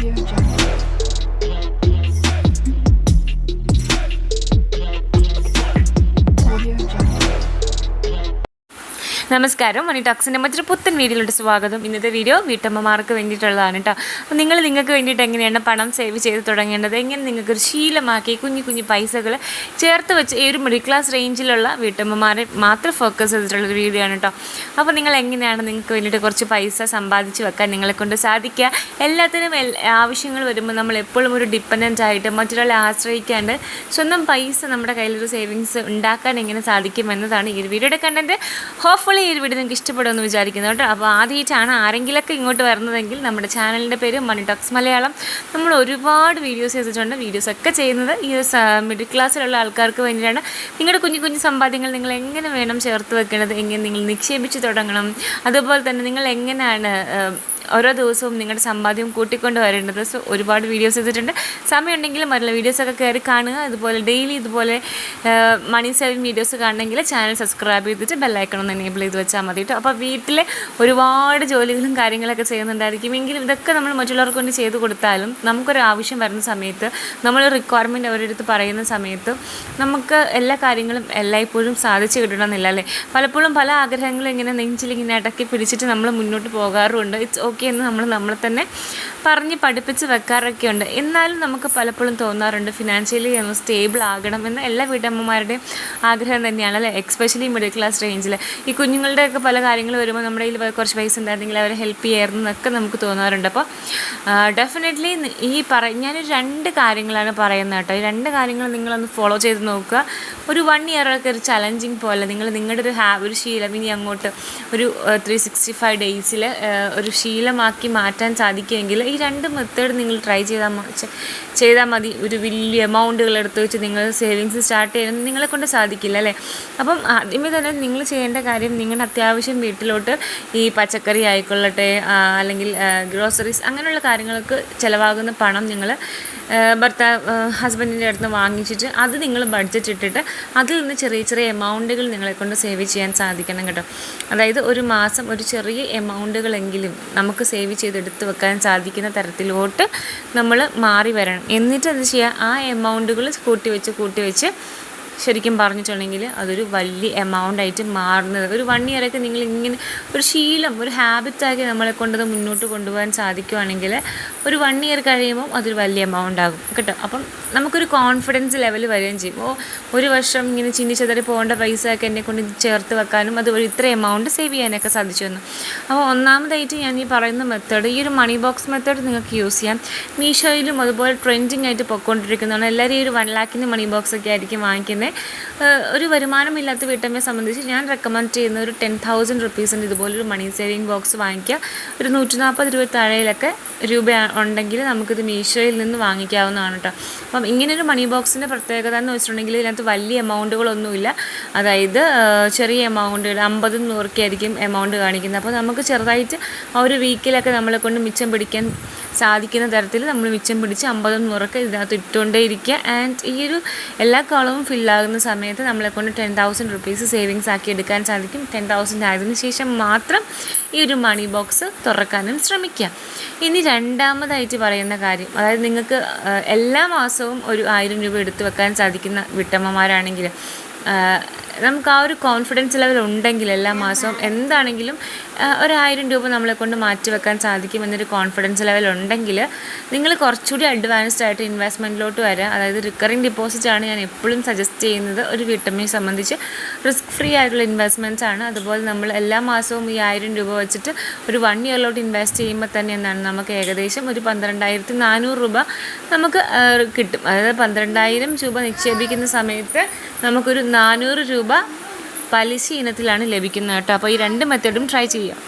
Audio Jungle. നമസ്കാരം. മണി ടോക്സിന്റെ മറ്റൊരു പുത്തൻ വീഡിയോയിലോട്ട് സ്വാഗതം. ഇന്നത്തെ വീഡിയോ വീട്ടമ്മമാർക്ക് വേണ്ടിയിട്ടുള്ളതാണ് കേട്ടോ അപ്പോൾ നിങ്ങൾ നിങ്ങൾക്ക് വേണ്ടിയിട്ട് എങ്ങനെയാണ് പണം സേവ് ചെയ്ത് തുടങ്ങേണ്ടത്? എങ്ങനെ നിങ്ങൾക്ക് ഒരു ശീലമാക്കി കുഞ്ഞു കുഞ്ഞു പൈസകൾ ചേർത്ത് വെച്ച് ഈ ഒരു മിഡിൽ ക്ലാസ് റേഞ്ചിലുള്ള വീട്ടമ്മമാരെ മാത്രം ഫോക്കസ് ചെയ്തിട്ടുള്ളൊരു വീഡിയോ ആണ് കേട്ടോ അപ്പോൾ നിങ്ങൾ എങ്ങനെയാണ് നിങ്ങൾക്ക് വേണ്ടിയിട്ട് കുറച്ച് പൈസ സമ്പാദിച്ച് വെക്കാൻ നിങ്ങളെ കൊണ്ട് സാധിക്കുക? എല്ലാത്തിനും ആവശ്യങ്ങൾ വരുമ്പോൾ നമ്മൾ എപ്പോഴും ഒരു ഡിപ്പെൻഡന്റ് ആയിട്ട് മറ്റൊരാളെ ആശ്രയിക്കാണ്ട് സ്വന്തം പൈസ നമ്മുടെ കയ്യിലൊരു സേവിങ്സ് ഉണ്ടാക്കാൻ എങ്ങനെ സാധിക്കും എന്നതാണ് ഈ വീഡിയോയുടെ കണ്ടന്റ് ഹോപ്പ്ഫുള്ളി ഈ ഒരു വീഡിയോ നിങ്ങൾക്ക് ഇഷ്ടപ്പെടുമെന്ന് വിചാരിക്കുന്നു കേട്ടോ. അപ്പോൾ ആദ്യമായിട്ടാണ് ആരെങ്കിലൊക്കെ ഇങ്ങോട്ട് വരുന്നതെങ്കിൽ നമ്മുടെ ചാനലിന്റെ പേര് മണി ടോക്സ് മലയാളം. നമ്മൾ ഒരുപാട് വീഡിയോസ് ചെയ്തിട്ടുണ്ട്. വീഡിയോസ് ഒക്കെ ചെയ്യുന്നത് ഈ ഒരു മിഡിൽ ക്ലാസ്സിലുള്ള ആൾക്കാർക്ക് വേണ്ടിയിട്ടാണ്. നിങ്ങളുടെ കുഞ്ഞു കുഞ്ഞു സമ്പാദ്യങ്ങൾ നിങ്ങൾ എങ്ങനെ വേണം ചേർത്ത് വെക്കേണ്ടത്? എങ്ങനെ നിങ്ങൾ നിക്ഷേപിച്ച് തുടങ്ങണം? അതുപോലെ തന്നെ നിങ്ങൾ എങ്ങനെയാണ് ഓരോ ദിവസവും നിങ്ങളുടെ സമ്പാദ്യം കൂട്ടിക്കൊണ്ട് വരേണ്ടത് സോ ഒരുപാട് വീഡിയോസ് ചെയ്തിട്ടുണ്ട് സമയമുണ്ടെങ്കിൽ മറ്റുള്ള വീഡിയോസൊക്കെ കയറി കാണുക. അതുപോലെ ഡെയിലി ഇതുപോലെ മണി സേവിങ് വീഡിയോസ് കാണണമെങ്കിൽ ചാനൽ സബ്സ്ക്രൈബ് ചെയ്തിട്ട് ബെല്ലൈക്കൺ ഒന്ന് എനേബിൾ ചെയ്ത് വെച്ചാൽ മതി കേട്ടോ അപ്പോൾ വീട്ടിലെ ഒരുപാട് ജോലികളും കാര്യങ്ങളൊക്കെ ചെയ്യുന്നുണ്ടായിരിക്കും. എങ്കിലും ഇതൊക്കെ നമ്മൾ മറ്റുള്ളവർക്ക് കൊണ്ട് ചെയ്ത് കൊടുത്താലും നമുക്കൊരു ആവശ്യം വരുന്ന സമയത്ത് നമ്മൾ റിക്വയർമെന്റ് അവരുടെ അടുത്ത് പറയുന്ന സമയത്ത് നമുക്ക് എല്ലാ കാര്യങ്ങളും എല്ലായ്പ്പോഴും സാധിച്ചു കിട്ടണമെന്നില്ല അല്ലേ? പലപ്പോഴും പല ആഗ്രഹങ്ങളും ഇങ്ങനെ നെഞ്ചിലിങ്ങനെ അടക്കി പിടിച്ചിട്ട് നമ്മൾ മുന്നോട്ട് പോകാറുണ്ട്. ഇറ്റ്സ് ഓക്കെ എന്ന് നമ്മൾ നമ്മളെ തന്നെ പറഞ്ഞ് പഠിപ്പിച്ച് വെക്കാറൊക്കെ ഉണ്ട്. എന്നാലും നമുക്ക് പലപ്പോഴും തോന്നാറുണ്ട് ഫിനാൻഷ്യലി ഒന്ന് സ്റ്റേബിൾ ആകണം എന്ന് എല്ലാ വീട്ടമ്മമാരുടെയും ആഗ്രഹം തന്നെയാണ് അല്ലേ? എക്സ്പെഷ്യലി മിഡിൽ ക്ലാസ് റേഞ്ചിൽ ഈ കുഞ്ഞുങ്ങളുടെയൊക്കെ പല കാര്യങ്ങൾ വരുമ്പോൾ നമ്മുടെ കയ്യിൽ കുറച്ച് പൈസ ഉണ്ടായിരുന്നെങ്കിൽ അവരെ ഹെൽപ്പ് ചെയ്യായിരുന്നു എന്നൊക്കെ നമുക്ക് തോന്നാറുണ്ട്. അപ്പോൾ ഡെഫിനറ്റ്ലി ഈ പറ ഞാനൊരു രണ്ട് കാര്യങ്ങളാണ് പറയുന്നത് കേട്ടോ. ഈ രണ്ട് കാര്യങ്ങൾ നിങ്ങളൊന്ന് ഫോളോ ചെയ്ത് നോക്കുക. ഒരു വൺ ഇയറൊക്കെ ഒരു ചലഞ്ചിങ് പോലെ നിങ്ങൾ നിങ്ങളുടെ ഒരു ഹാ ഒരു ശീലം ഇനി അങ്ങോട്ട് ഒരു ത്രീ സിക്സ്റ്റി ഫൈവ് ഡേയ്സിൽ ഒരു ശീലമാക്കി മാറ്റാൻ സാധിക്കുമെങ്കിൽ ഈ രണ്ട് മെത്തേഡ് നിങ്ങൾ ട്രൈ ചെയ്താൽ ചെയ്താൽ മതി. ഒരു വലിയ എമൗണ്ടുകൾ എടുത്ത് വെച്ച് നിങ്ങൾ സേവിങ്സ് സ്റ്റാർട്ട് ചെയ്യാൻ നിങ്ങളെ കൊണ്ട് സാധിക്കില്ല അല്ലേ? അപ്പം ആദ്യമേ തന്നെ നിങ്ങൾ ചെയ്യേണ്ട കാര്യം നിങ്ങളുടെ അത്യാവശ്യം വീട്ടിലോട്ട് ഈ പച്ചക്കറി ആയിക്കൊള്ളട്ടെ അല്ലെങ്കിൽ ഗ്രോസറീസ് അങ്ങനെയുള്ള കാര്യങ്ങൾക്ക് ചിലവാകുന്ന പണം നിങ്ങൾ ഭർത്താവ് ഹസ്ബൻഡിന്റെ അടുത്ത് നിന്ന് വാങ്ങിച്ചിട്ട് അത് നിങ്ങൾ ബഡ്ജറ്റ് ഇട്ടിട്ട് അതിൽ നിന്ന് ചെറിയ ചെറിയ എമൗണ്ടുകൾ നിങ്ങളെ കൊണ്ട് സേവ് ചെയ്യാൻ സാധിക്കണം കേട്ടോ. അതായത് ഒരു മാസം ഒരു ചെറിയ എമൗണ്ടുകളെങ്കിലും നമുക്ക് സേവ് ചെയ്തെടുത്ത് വെക്കാൻ സാധിക്കുന്ന തരത്തിലോട്ട് നമ്മൾ മാറി വരണം. എന്നിട്ട് അത് ചെയ്യുക ആ എമൗണ്ടുകൾ കൂട്ടി വെച്ച് കൂട്ടി വെച്ച് ശരിക്കും പറഞ്ഞിട്ടുണ്ടെങ്കിൽ അതൊരു വലിയ എമൗണ്ട് ആയിട്ട് മാറുന്നത്. ഒരു വൺ ഇയറൊക്കെ നിങ്ങൾ ഇങ്ങനെ ഒരു ശീലം ഒരു ഹാബിറ്റാക്കി നമ്മളെ കൊണ്ടത് മുന്നോട്ട് കൊണ്ടുപോകാൻ സാധിക്കുവാണെങ്കിൽ ഒരു വൺ ഇയർ കഴിയുമ്പോൾ അതൊരു വലിയ എമൗണ്ട് ആകും. കേട്ടോ? അപ്പം നമുക്കൊരു കോൺഫിഡൻസ് ലെവൽ വരികയും ചെയ്യും. ഓ ഒരു വർഷം ഇങ്ങനെ ചിന്തിച്ചതറി ചെതറി പോകേണ്ട പൈസ ഒക്കെ എന്നെ കൊണ്ട് ചേർത്ത് വെക്കാനും അതുപോലെ ഇത്ര എമൗണ്ട് സേവ് ചെയ്യാനൊക്കെ സാധിച്ചു വന്നു അപ്പോൾ ഒന്നാമതായിട്ട് ഞാൻ ഈ പറയുന്ന മെത്തേഡ് ഈ ഒരു മണി ബോക്സ് മെത്തേഡ് നിങ്ങൾക്ക് യൂസ് ചെയ്യാം. മീഷോയിലും അതുപോലെ ട്രെൻഡിങ് ആയിട്ട് പൊയ്ക്കൊണ്ടിരിക്കുന്നതാണ് എല്ലാവരും ഈ ഒരു വൺ ലാക്കിന്റെ മണി ബോക്സ് ഒക്കെ ആയിരിക്കും വാങ്ങിക്കുന്നത് ഒരു വരുമാനമില്ലാത്ത വീട്ടമ്മയെ സംബന്ധിച്ച് ഞാൻ റെക്കമെൻഡ് ചെയ്യുന്ന ഒരു ടെൻ തൗസൻഡ് റുപ്പീസിന്റെ ഇതുപോലൊരു മണി സേവിങ് ബോക്സ് വാങ്ങിക്കുക. ഒരു നൂറ്റി നാൽപ്പത് രൂപ താഴെയിലൊക്കെ രൂപ ഉണ്ടെങ്കിൽ നമുക്കിത് മീഷോയിൽ നിന്ന് വാങ്ങിക്കാവുന്നതാണ് കേട്ടോ അപ്പം ഇങ്ങനൊരു മണി ബോക്സിന്റെ പ്രത്യേകത എന്ന് വെച്ചിട്ടുണ്ടെങ്കിൽ ഇതിനകത്ത് വലിയ എമൗണ്ടുകളൊന്നുമില്ല അതായത് ചെറിയ എമൗണ്ടുകൾ അമ്പതും നൂറൊക്കെ ആയിരിക്കും എമൗണ്ട് കാണിക്കുന്നത്. അപ്പോൾ നമുക്ക് ചെറുതായിട്ട് ആ ഒരു വീക്കിലൊക്കെ നമ്മളെ കൊണ്ട് മിച്ചം പിടിക്കാൻ സാധിക്കുന്ന തരത്തിൽ നമ്മൾ മിച്ചം പിടിച്ച് അമ്പതും നൂറൊക്കെ ഇതിനകത്ത് ഇട്ടുകൊണ്ടേ ഇരിക്കുക ആൻഡ് ഈ ഒരു എല്ലാ കോളവും ഫില്ലാകുന്ന സമയത്ത് നമ്മളെ കൊണ്ട് ടെൻ തൗസൻഡ് റുപ്പീസ് സേവിങ്സ് ആക്കി എടുക്കാൻ സാധിക്കും. ടെൻ തൗസൻഡ് ആയതിനു ശേഷം മാത്രം ഈ ഒരു മണി ബോക്സ് തുറക്കാനും ശ്രമിക്കുക. ഇനി രണ്ടാമതായിട്ട് പറയുന്ന കാര്യം അതായത് നിങ്ങൾക്ക് എല്ലാ മാസവും ഒരു ആയിരം രൂപ എടുത്തു വെക്കാൻ സാധിക്കുന്ന വീട്ടമ്മമാരാണെങ്കിൽ നമുക്ക് ആ ഒരു കോൺഫിഡൻസ് ലെവൽ ഉണ്ടെങ്കിൽ എല്ലാ മാസവും എന്താണെങ്കിലും ഒരായിരം രൂപ നമ്മളെ കൊണ്ട് മാറ്റി വെക്കാൻ സാധിക്കും എന്നൊരു കോൺഫിഡൻസ് ലെവൽ ഉണ്ടെങ്കിൽ നിങ്ങൾ കുറച്ചുകൂടി അഡ്വാൻസ്ഡ് ആയിട്ട് ഇൻവെസ്റ്റ്മെന്റിലോട്ട് വരിക അതായത് റിക്കറിങ് ഡിപ്പോസിറ്റ് ആണ് ഞാൻ എപ്പോഴും സജസ്റ്റ് ചെയ്യുന്നത്. ഒരു വീട്ടമ്മയെ സംബന്ധിച്ച് റിസ്ക് ഫ്രീ ആയിട്ടുള്ള ഇൻവെസ്റ്റ്മെന്റ്സ് ആണ്. അതുപോലെ നമ്മൾ എല്ലാ മാസവും ഈ ആയിരം രൂപ വെച്ചിട്ട് ഒരു വൺ ഇയറിലോട്ട് ഇൻവെസ്റ്റ് ചെയ്യുമ്പോൾ തന്നെ എന്താണ്? നമുക്ക് ഏകദേശം ഒരു പന്ത്രണ്ടായിരത്തി നാനൂറ് രൂപ നമുക്ക് കിട്ടും. അതായത് പന്ത്രണ്ടായിരം രൂപ നിക്ഷേപിക്കുന്ന സമയത്ത് നമുക്കൊരു നാനൂറ് രൂപ പലിശ ഇനത്തിലാണ് ലഭിക്കുന്നത് കേട്ടോ. അപ്പോൾ ഈ രണ്ട് മെത്തേഡും ട്രൈ ചെയ്യാം.